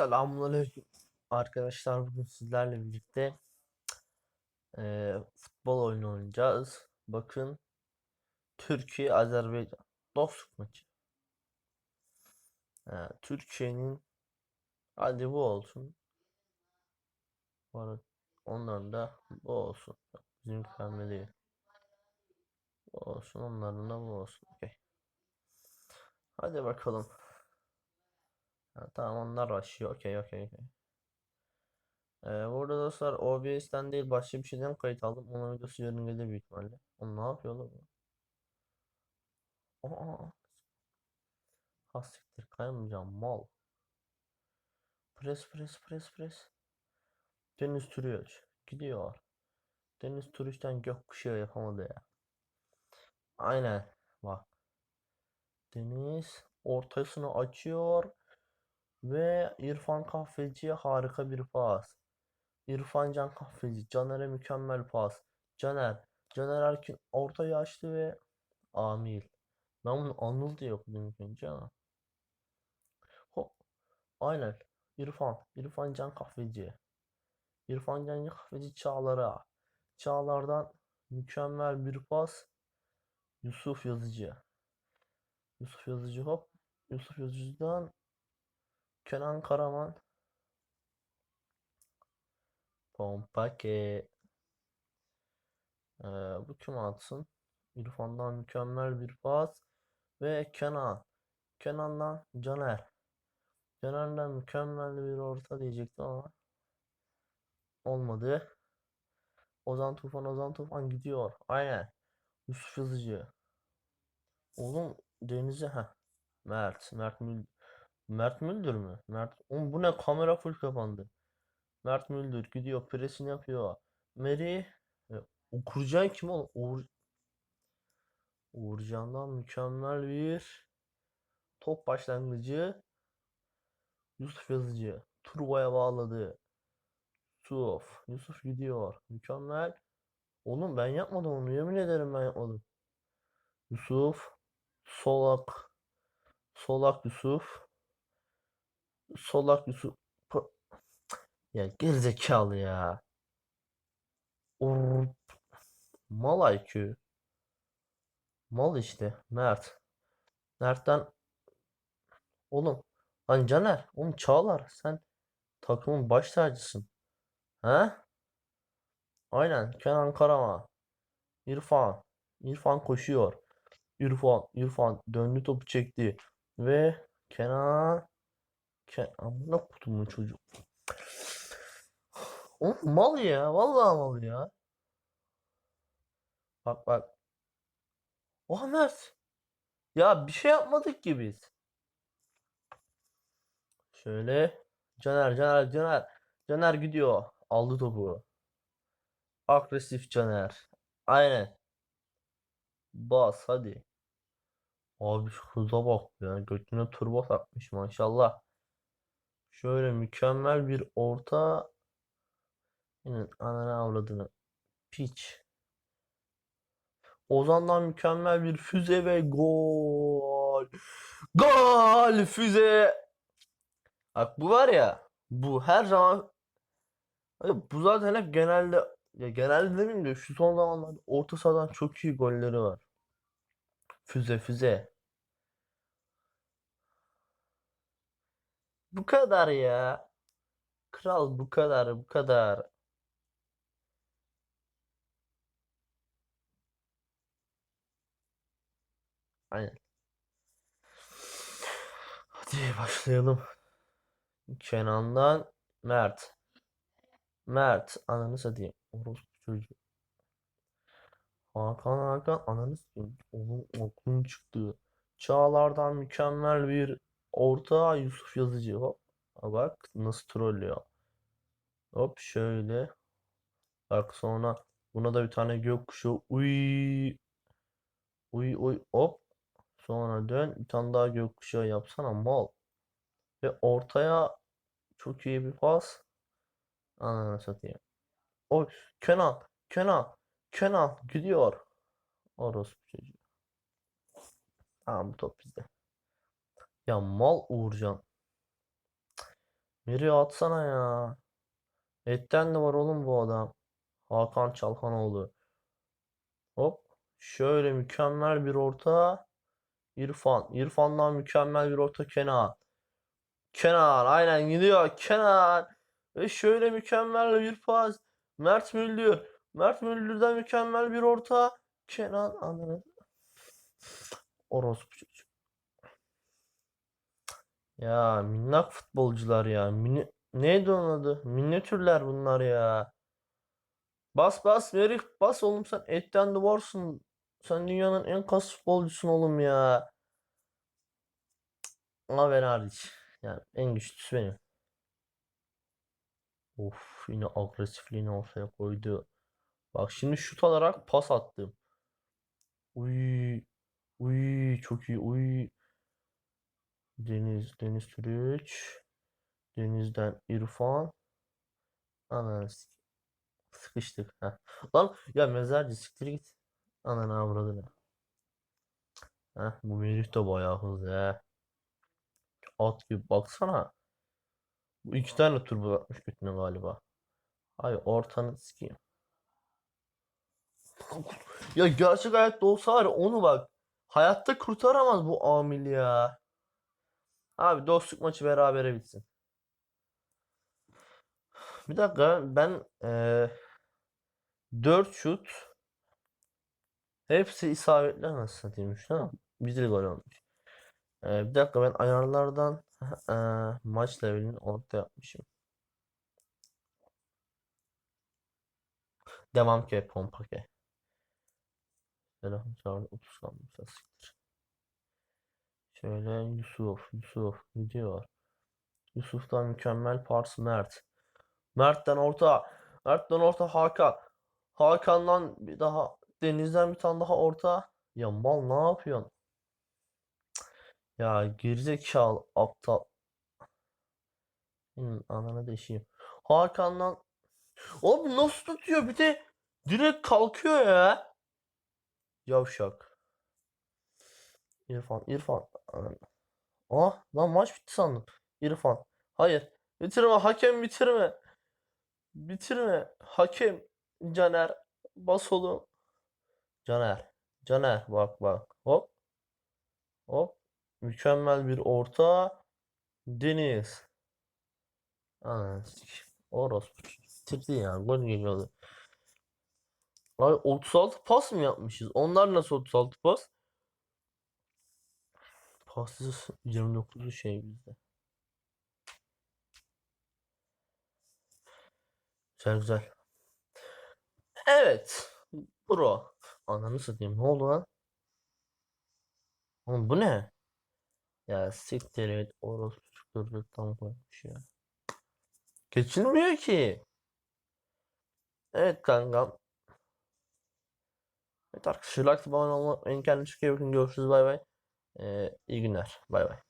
Selamünaleyküm arkadaşlar bugün sizlerle birlikte eee, futbol oyunu oynayacağız. Bakın Türkiye Azerbaycan dostluk maçı. Ee, Türkiye'nin hadi bu olsun. Bu onların da bu olsun. Bizim kalme değil. Bu olsun onların da bu olsun. Okey. Hadi bakalım. Ha, tamam onlar başlıyor. Okey okey okey. Ee, burada dostlar OBS'ten değil başka bir şeyden kayıt aldım. Onun videosu yarın gelir büyük ihtimalle. Oğlum ne yapıyor lan bu? Aa, hastiktir kaymayacağım mal. Pres pres pres pres. Deniz Türüç gidiyor. Deniz Türüç'ten gökkuşağı yapamadı ya. Aynen bak. Deniz ortasını açıyor ve İrfan Kahveci'ye harika bir pas. İrfan Can Kahveci, Caner'e mükemmel pas. Caner, Caner Erkin ortayı açtı ve Amil. Ben bunu Anıl diye okudum ilk önce ama. Hop, aynen. İrfan, İrfan Can Kahveci. İrfan Can Kahveci Çağlar'a. Çağlar'dan mükemmel bir pas. Yusuf Yazıcı. Yusuf Yazıcı hop. Yusuf Yazıcı'dan Kenan Karaman. Pompake. Ee, bu kim atsın? İrfan'dan mükemmel bir pas. Ve Kenan. Kenan'dan Caner. Caner'den mükemmel bir orta diyecektim ama olmadı. Ozan Tufan, Ozan Tufan gidiyor. Aynen. Yusuf Yazıcı. Oğlum Deniz'e ha. Mert. Mert Müldür. Mert Müldür mü? Mert. Oğlum bu ne? Kamera full kapandı. Mert Müldür gidiyor. Presini yapıyor. Meri. E, Okurcan kim oğlum? Uğur... Uğurcan'dan mükemmel bir top başlangıcı. Yusuf Yazıcı. Turbo'ya bağladı. Yusuf. Yusuf gidiyor. Mükemmel. Oğlum ben yapmadım onu. Yemin ederim ben yapmadım. Yusuf. Solak. Solak Yusuf. Solak Yusuf. Ya gerizekalı ya. Or Mal IQ. Mal işte. Mert. Mert'ten oğlum. Lan Caner. Oğlum Çağlar. Sen takımın baş tacısın. He? Aynen. Kenan Karaman. İrfan. İrfan koşuyor. İrfan. İrfan döndü topu çekti. Ve Kenan. Ken Amına kutumun çocuğu. Oğlum mal ya. Vallahi mal ya. Bak bak. Oha Mert. Ya bir şey yapmadık ki biz. Şöyle. Caner, Caner, Caner. Caner gidiyor. Aldı topu. Agresif Caner. Aynen. Bas hadi. Abi şu hıza bak ya. Götüne turbo takmış maşallah. Şöyle mükemmel bir orta. Yine ananı avradını. Piç. Ozan'dan mükemmel bir füze ve gol. Gol füze. Bak bu var ya. Bu her zaman bu zaten hep genelde ya genelde demeyeyim de şu son zamanlarda orta sahadan çok iyi golleri var. Füze füze. Bu kadar ya. Kral bu kadar bu kadar. Aynen. Hadi başlayalım. Kenan'dan Mert. Mert ananı satayım. Orospu çocuğu. Hakan Hakan ananı satayım. Onun aklım çıktı. Çağlar'dan mükemmel bir orta Yusuf Yazıcı. Hop. Bak nasıl trollüyor. Hop şöyle. Bak sonra buna da bir tane gökkuşağı. Uy. Uy uy hop. Sonra dön bir tane daha gökkuşağı yapsana mal. Ve ortaya çok iyi bir pas. Ananı satayım. Oy Kenan. Kenan. Kenan gidiyor. Orospu çocuğu. Tamam bu top bizde. Ya mal Uğurcan. Nereye atsana ya. Etten de var oğlum bu adam. Hakan Çalhanoğlu. Hop. Şöyle mükemmel bir orta. İrfan. İrfan'dan mükemmel bir orta Kenan. Kenan aynen gidiyor. Kenan. Ve şöyle mükemmel bir pas. Mert Müldür. Mert Müldür'den mükemmel bir orta. Kenan ananı. Orospu. Ya minnak futbolcular ya. Mini... Neydi onun adı? Minyatürler bunlar ya. Bas bas Merih bas oğlum sen etten duvarsın. Sen dünyanın en kas futbolcusun oğlum ya. Ama ben hariç. Yani en güçlüsü benim. Of yine agresifliğini ortaya koydu. Bak şimdi şut alarak pas attım. Uy. Uy çok iyi. Uy. Deniz Deniz Türüç. Deniz'den İrfan. Ananı Sıkıştık. Heh. Lan ya mezarcı siktir git. Ananı avradını. Heh, bu Merih de bayağı hızlı he. At gibi baksana. Bu iki tane turbo atmış götüne galiba. Ay ortanı sikeyim. Ya gerçek hayatta olsa var onu bak. Hayatta kurtaramaz bu amil ya. Abi dostluk maçı berabere bitsin. Bir dakika ben eee 4 şut hepsi isabetli nasıl satayım ha? Bir gol olmuş. Eee, bir dakika ben ayarlardan eee, maç levelini orta yapmışım. Devam ki pompa ki. Telefon çağrı 30 kalmış. siktir. Şöyle Yusuf, Yusuf gidiyor. Yusuf'tan mükemmel pas Mert. Mert'ten orta. Mert'ten orta Hakan. Hakan'dan bir daha Deniz'den bir tane daha orta. Ya mal ne yapıyorsun? Ya gerizekalı aptal. Senin ananı deşeyim. Hakan'dan Abi nasıl tutuyor? Bir de direkt kalkıyor ya. Yavşak. İrfan, İrfan. Ah lan maç bitti sandım. İrfan. Hayır. Bitirme hakem bitirme. Bitirme. Hakem. Caner. Bas oğlum. Caner. Caner bak bak. Hop. Hop. Mükemmel bir orta. Deniz. Ananı sikeyim. Orospu. Bitirdi ya. Gol geliyordu. Ay 36 pas mı yapmışız? Onlar nasıl 36 pas? Passız 29'u şey bizde. Güzel güzel. Evet. Bro. Ananı satayım. Ne oldu lan? Oğlum bu ne? Ya siktir et. Orospu çocuklardan koymuş ya. Geçilmiyor ki. Evet kankam. Evet arkadaşlar like abone olmayı unutmayın. Kendinize iyi. Görüşürüz. Bay bay. Ee, iyi günler. Bay bay.